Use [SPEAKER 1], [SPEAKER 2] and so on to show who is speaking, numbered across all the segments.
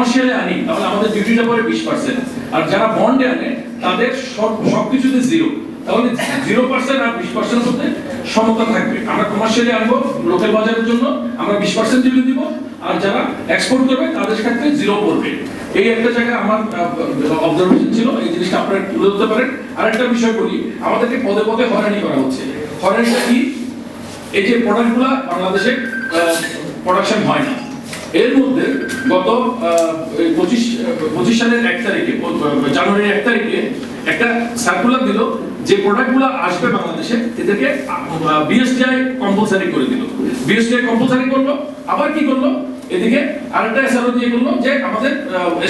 [SPEAKER 1] কমার্শিয়ালে আনি, তাহলে আমাদের ডিউটিটা পড়ে বিশ পার্সেন্ট আর যারা বন্ডে আনে, তাদের সব, সবকিছুতে জিরো তাহলে জিরো পার্সেন্ট আর বিশ পার্সেন্ট মধ্যে সমতা থাকবে। আমরা কমার্শিয়ালি আনব লোকাল বাজারের জন্য, আমরা বিশ পার্সেন্ট ডিউটি দিব, আর যারা এক্সপোর্ট করবে, তাদের ক্ষেত্রে জিরো পড়বে। এই একটা জায়গায় আমার অবজারভেশন ছিল, এই জিনিসটা আপনারা তুলে ধরতে পারেন। আরেকটা বিষয় বলি, আমাদেরকে পদে পদে হয়রানি করা হচ্ছে। হয়রানিটা কি? এই যে প্রোডাক্টগুলো বাংলাদেশে প্রোডাকশন হয় না। এর মধ্যে গত পঁচিশ এক তারিখে জানুয়ারির এক তারিখে একটা সার্কুলার দিল, যে প্রোডাক্টগুলো আসবে বাংলাদেশে এদেরকে বিএসটিআই কম্পালসারি করে দিল। বিএসটিআই কম্পালসারি করল, আবার কি করল? এদিকে আরেকটা এসআরও দিয়ে করল যে আমাদের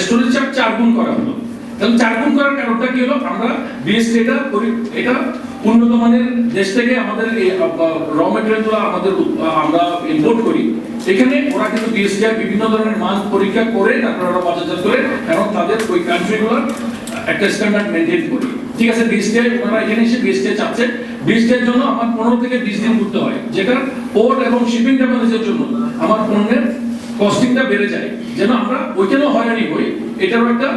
[SPEAKER 1] স্টোরেজ চার্জ চার গুণ করা হলো। তাহলে চার গুণ করার কারণটা কি হলো? আমরা বিএসটি এটা এটা উন্নত মানের দেশ থেকে আমাদের র মেটেরিয়ালগুলো আমাদের আমরা ইম্পোর্ট করি। এখানে ওরা কিন্তু বিএসটিআই বিভিন্ন ধরনের মান পরীক্ষা করে, তারপর ওরা বাজারজাত করে এবং তাদের ওই কান্ট্রিগুলোর একটা স্ট্যান্ডার্ড মেনটেন করি। ঠিক আছে বিএসটিআই ওরা এখানে এসে বিএসটিআই চাচ্ছে। বিএসটিআই জন্য আমার পনেরো থেকে বিশ দিন ঘুরতে হয় যেটা পোর্ট এবং শিপিং ড্যামেজের জন্য আমার পণ্যের কস্টিংটা বেড়ে যায়। যেন আমরা ওইখানেও হয়রানি হই, এটারও একটা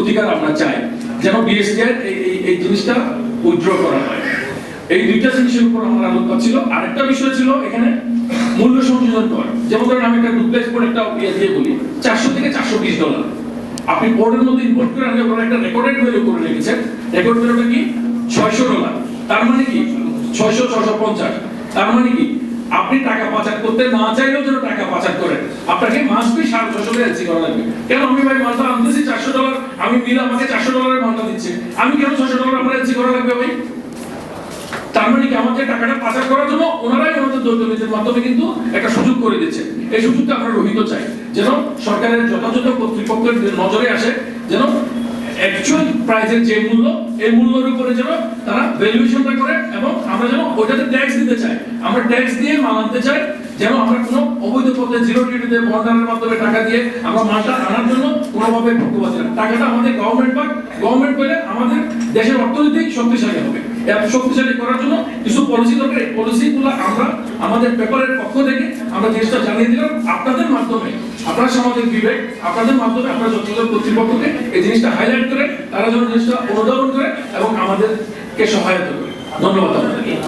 [SPEAKER 1] অধিকার আমরা চাই। যেন বিএসটিআই এই এই- জিনিসটা উইথড্র করা হয়। এই দুইটা জিনিসের উপর আমার আলোচনা ছিল। আরেকটা বিষয় ছিল এখানে মূল্য সংযোজন করা। যেমন ধরেন, আমি একটা টুথপেস্ট পর একটা ইয়ে দিয়ে বলি, চারশো থেকে চারশো বিশ ডলার আপনি বোর্ডের মধ্যে ইম্পোর্ট করে ওরা একটা রেকর্ডেড ভ্যালু করে রেখেছেন। রেকর্ড ভ্যালুটা কি? ছয়শো ডলার তার মানে কি? ছয়শো ছশো পঞ্চাশ। তার মানে কি? আপনি টাকা পাচার করতে না চাইলেও যেন টাকা পাচার করেন। আপনাকে মাসবি সাড়ে ছশো এলসি করা লাগবে। কেন আমি ভাই মালটা আনতেছি চারশো ডলার? আমি মিল আমাকে চারশো ডলারের মালটা দিচ্ছে। আমি কেন ছশো ডলার আমার এলসি করা লাগবে ভাই? তার মানে কি আমাদের টাকাটা পাচার করার জন্য ওনারাই আমাদের দৈতনীতির মাধ্যমে কিন্তু একটা সুযোগ করে দিচ্ছে। এই সুযোগটা আমরা রহিত চাই। যেন সরকারের যথাযথ কর্তৃপক্ষের নজরে আসে, যেন অ্যাকচুয়াল প্রাইসের যে মূল্য, এই মূল্যের উপরে যেন তারা ভ্যালুয়েশনটা করে এবং আমরা যেন ওইটাতে ট্যাক্স দিতে চাই। আমরা ট্যাক্স দিয়ে মাল আনতে চাই, যেন আমরা কোনো অবৈধ পথে জিরো ডিউটিতে বন্ডারের মাধ্যমে টাকা দিয়ে আমরা মালটা আনার জন্য কোনোভাবে পক্ষপাতি না। টাকাটা আমাদের গভর্নমেন্ট পাক। গভর্নমেন্ট পেলে আমাদের দেশের অর্থনীতি শক্তিশালী হবে। এত শক্তিশালী করার জন্য কিছু পলিসি দরকার। এই পলিসিগুলো আমরা আমাদের পেপারের পক্ষ থেকে আমরা জিনিসটা জানিয়ে দিলাম আপনাদের মাধ্যমে। আপনার সামাজিক বিবেক, আপনাদের মাধ্যমে আমরা যথাযথ কর্তৃপক্ষকে এই জিনিসটা হাইলাইট করে, তারা যেন জিনিসটা অনুধাবন করে এবং আমাদেরকে সহায়তা করে। ধন্যবাদ আপনাদেরকে